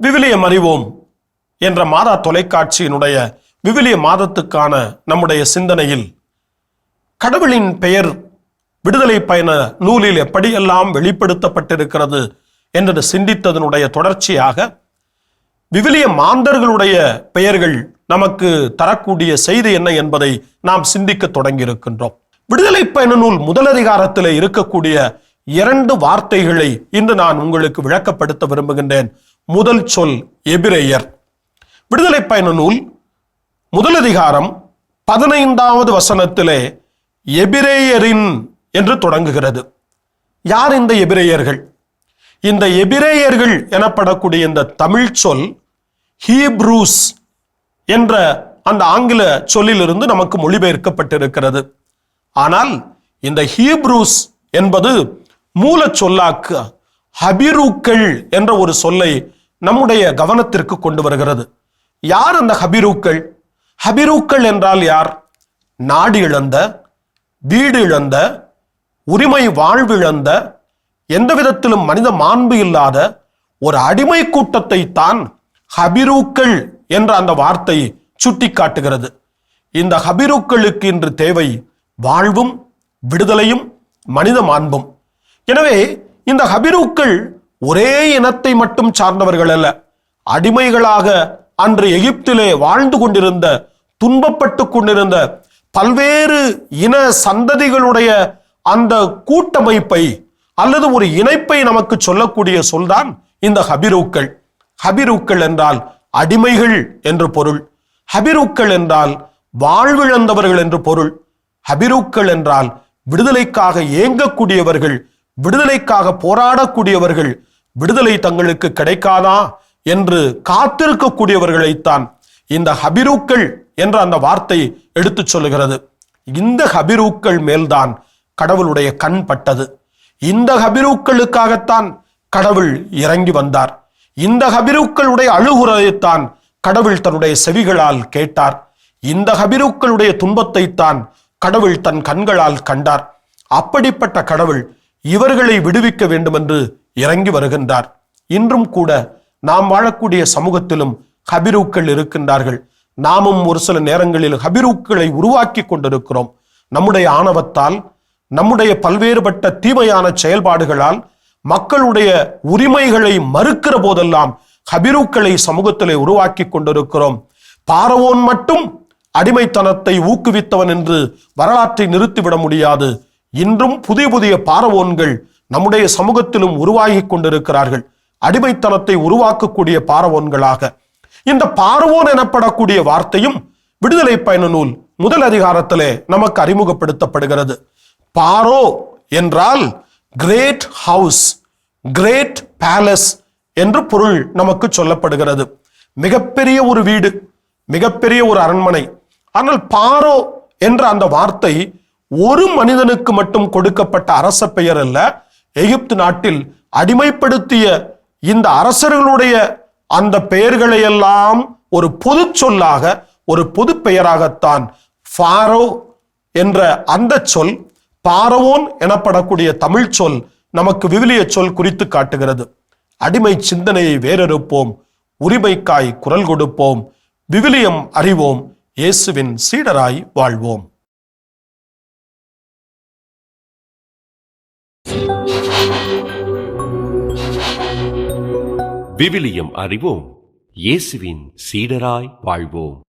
விவிலியம் அறிவோம் என்ற மாதா தொலைக்காட்சியினுடைய விவிலிய மாதத்துக்கான நம்முடைய சிந்தனையில் கடவுளின் பெயர் விடுதலை பயண நூலில் எப்படியெல்லாம் வெளிப்படுத்தப்பட்டிருக்கிறது என்று சிந்தித்ததனுடைய தொடர்ச்சியாக விவிலிய மாந்தர்களுடைய பெயர்கள் நமக்கு தரக்கூடிய செய்தி என்ன என்பதை நாம் சிந்திக்க தொடங்கியிருக்கின்றோம். விடுதலை பயண நூல் முதலதிகாரத்தில் இருக்கக்கூடிய இரண்டு வார்த்தைகளை இன்று நான் உங்களுக்கு விளக்கப்படுத்த விரும்புகின்றேன். முதல் சொல் எபிரேயர். விடுதலை பயண நூல் முதலதிகாரம் பதினைந்தாவது வசனத்திலே எபிரேயரின் என்று தொடங்குகிறது. யார் இந்த எபிரேயர்கள்? இந்த எபிரேயர்கள் எனப்படக்கூடிய இந்த தமிழ் சொல் ஹீப்ரூஸ் என்ற அந்த ஆங்கில சொல்லிலிருந்து நமக்கு மொழிபெயர்க்கப்பட்டிருக்கிறது. ஆனால் இந்த ஹீப்ரூஸ் என்பது மூல சொல்லாக்கு ஹபிரூக்கள் என்ற ஒரு சொல்லை நம்முடைய கவனத்திற்கு கொண்டு வருகிறது. யார் அந்த ஹபிரூக்கள்? ஹபிரூக்கள் என்றால் யார்? நாடு இழந்த வீடு இழந்த உரிமை வாழ்விழந்த எந்த விதத்திலும் மனித மாண்பு இல்லாத ஒரு அடிமை கூட்டத்தை தான் ஹபிரூக்கள் என்ற அந்த வார்த்தை சுட்டிக்காட்டுகிறது. இந்த ஹபிரூக்களுக்கு இன்று தேவை வாழ்வும் விடுதலையும் மனித மாண்பும். எனவே இந்த ஹபிரூக்கள் ஒரே இனத்தை மட்டும் சார்ந்தவர்கள் அல்ல அடிமைகளாக அன்று எகிப்திலே வாழ்ந்து கொண்டிருந்த துன்பப்பட்டு கொண்டிருந்த பல்வேறு இன சந்ததிகளுடைய அந்த கூட்டமைப்பை அல்லது ஒரு இணைப்பை நமக்கு சொல்லக்கூடிய சொல்தான் இந்த ஹபிரூக்கள். ஹபிரூக்கள் என்றால் அடிமைகள் என்று பொருள். ஹபிரூக்கள் என்றால் வாழ்விழந்தவர்கள் என்று பொருள். ஹபிரூக்கள் என்றால் விடுதலைக்காக ஏங்கக்கூடியவர்கள் விடுதலைக்காக போராடக்கூடியவர்கள் விடுதலை தங்களுக்கு கிடைக்காதா என்று காத்திருக்கக்கூடியவர்களைத்தான் இந்த ஹபிரூக்கள் என்ற அந்த வார்த்தை எடுத்துச் சொல்லுகிறது. இந்த ஹபிரூக்கள் மேல்தான் கடவுளுடைய கண் பட்டது. இந்த ஹபிரூக்களுக்காகத்தான் கடவுள் இறங்கி வந்தார். இந்த ஹபிருக்களுடைய அழுகுறையைத்தான் கடவுள் தன்னுடைய செவிகளால் கேட்டார். இந்த ஹபிருக்களுடைய துன்பத்தைத்தான் கடவுள் தன் கண்களால் கண்டார். அப்படிப்பட்ட கடவுள் இவர்களை விடுவிக்க வேண்டுமென்று இறங்கி வருகின்றார். இன்றும் கூட நாம் வாழக்கூடிய சமூகத்திலும் ஹபிரூக்கள் இருக்கின்றார்கள். நாமும் ஒரு சில நேரங்களில் ஹபிரூக்களை உருவாக்கி கொண்டிருக்கிறோம். நம்முடைய ஆணவத்தால் நம்முடைய பல்வேறுபட்ட தீமையான செயல்பாடுகளால் மக்களுடைய உரிமைகளை மறுக்கிற போதெல்லாம் ஹபிரூக்களை சமூகத்திலே உருவாக்கி கொண்டிருக்கிறோம். பாரவோன் மட்டும் அடிமைத்தனத்தை ஊக்குவித்தவன் என்று வரலாற்றை நிறுத்திவிட முடியாது. இன்றும் புதிய புதிய பாரவோன்கள் நம்முடைய சமூகத்திலும் உருவாகி கொண்டிருக்கிறார்கள். அடிமைத்தனத்தை உருவாக்கக்கூடிய பாரவோன்களாக. இந்த பார்வோன் எனப்படக்கூடிய வார்த்தையும் விடுதலை பயண நூல் முதல் அதிகாரத்திலே நமக்கு அறிமுகப்படுத்தப்படுகிறது. பாரோ என்றால் கிரேட் ஹவுஸ் கிரேட் பேலஸ் என்று பொருள் நமக்கு சொல்லப்படுகிறது. மிகப்பெரிய ஒரு வீடு மிகப்பெரிய ஒரு அரண்மனை. ஆனால் பாரோ என்ற அந்த வார்த்தை ஒரு மனிதனுக்கு மட்டும் கொடுக்கப்பட்ட அரச பெயர் அல்ல எகிப்து நாட்டில் அடிமைப்படுத்திய இந்த அரசர்களுடைய அந்த பெயர்களை எல்லாம் ஒரு பொது சொல்லாக ஒரு பொது பெயராகத்தான் ஃபாரோ என்ற அந்த சொல் பாரவோன் எனப்படக்கூடிய தமிழ் சொல் நமக்கு விவிலிய சொல் குறித்து காட்டுகிறது. அடிமை சிந்தனையை வேறறுப்போம். உரிமைக்காய் குரல் கொடுப்போம். விவிலியம் அறிவோம். இயேசுவின் சீடராய் வாழ்வோம். விவிலியம் அறிவோம். இயேசுவின் சீடராய் வாழ்வோம்.